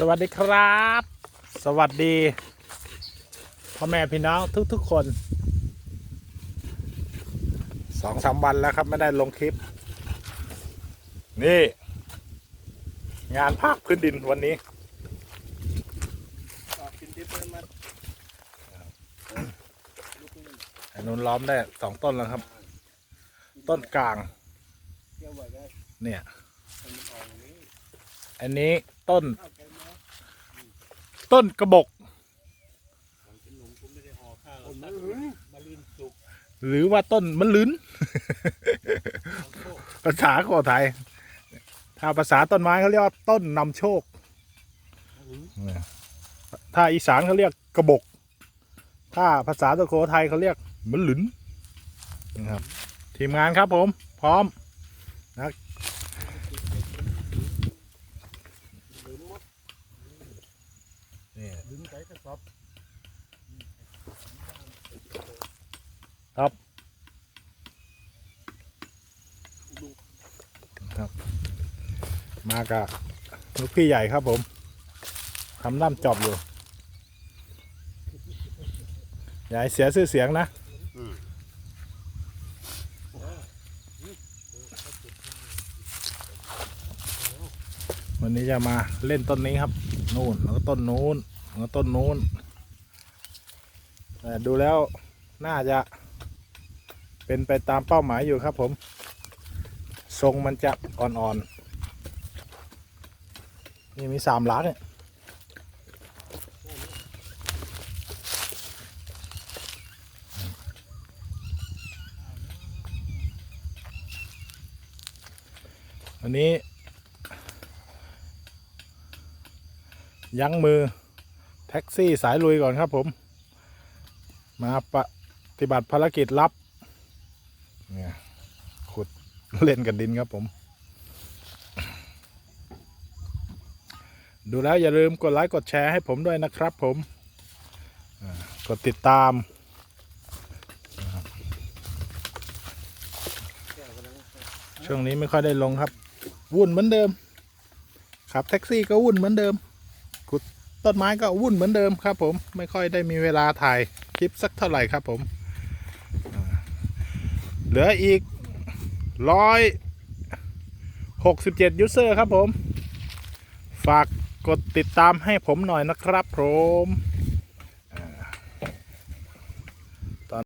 สวัสดีครับ สวัสดีพ่อแม่พี่น้องทุกๆคนสองสามวันแล้วครับไม่ได้ลงคลิป นี่ งานภาคพื้นดินวันนี้กินดิบเลยมาไอ้นล้อมได้สองต้นแล้วครับ ต้นกลาง เนี่ย อันนี้ต้น ข้าวแกงเนาะ ต้นกระบอกของกินหนุ่มกูไม่ได้ห่อข้าวตัดมาลินสุกหรือว่าต้นมะลืนของโคกภาษาโขไทย ถ้าภาษาต้นไม้เขาเรียกว่าต้นนำโชค ถ้าอีสานเขาเรียกกระบอกถ้าภาษาตะโขไทยเขาเรียกมะหลุนนะครับทีมงานครับผม พร้อม ลืมหมด นี่ ลืมใส่กระสอบมากับลูกพี่ใหญ่ครับผมทำน้ำจอบอยู่อย่าให้เสียชื่อเสียงนะวันนี้จะมาเล่นต้นนี้ครับ นู่นแล้วก็ต้นนู้น แล้วต้นนู้นแต่ดูแล้วน่าจะเป็นไปตามเป้าหมายอยู่ครับผม ทรงมันจะอ่อนๆ นี่มีสามหลักเนี่ยวันนี้ ยั้งมือ แท็กซี่สายลุยก่อนครับผม มาปฏิบัติภารกิจลับ เนี่ยขุดเล่นกับดินครับผม ดูแล้วอย่าลืมกดไลค์กดแชร์ให้ผมด้วยนะครับผม กดติดตามช่วงนี้ไม่ค่อยได้ลงครับ วุ่นเหมือนเดิมขับแท็กซี่ก็วุ่นเหมือนเดิมขุด ต้นไม้ก็วุ่นเหมือนเดิมครับผมไม่ค่อยได้มีเวลาถ่ายคลิปสักเท่าไหร่ครับผม เหลืออีกร้อยหกสิบเจ็ดยูเซอร์ครับผม ฝากกดติดตามให้ผมหน่อยนะครับผม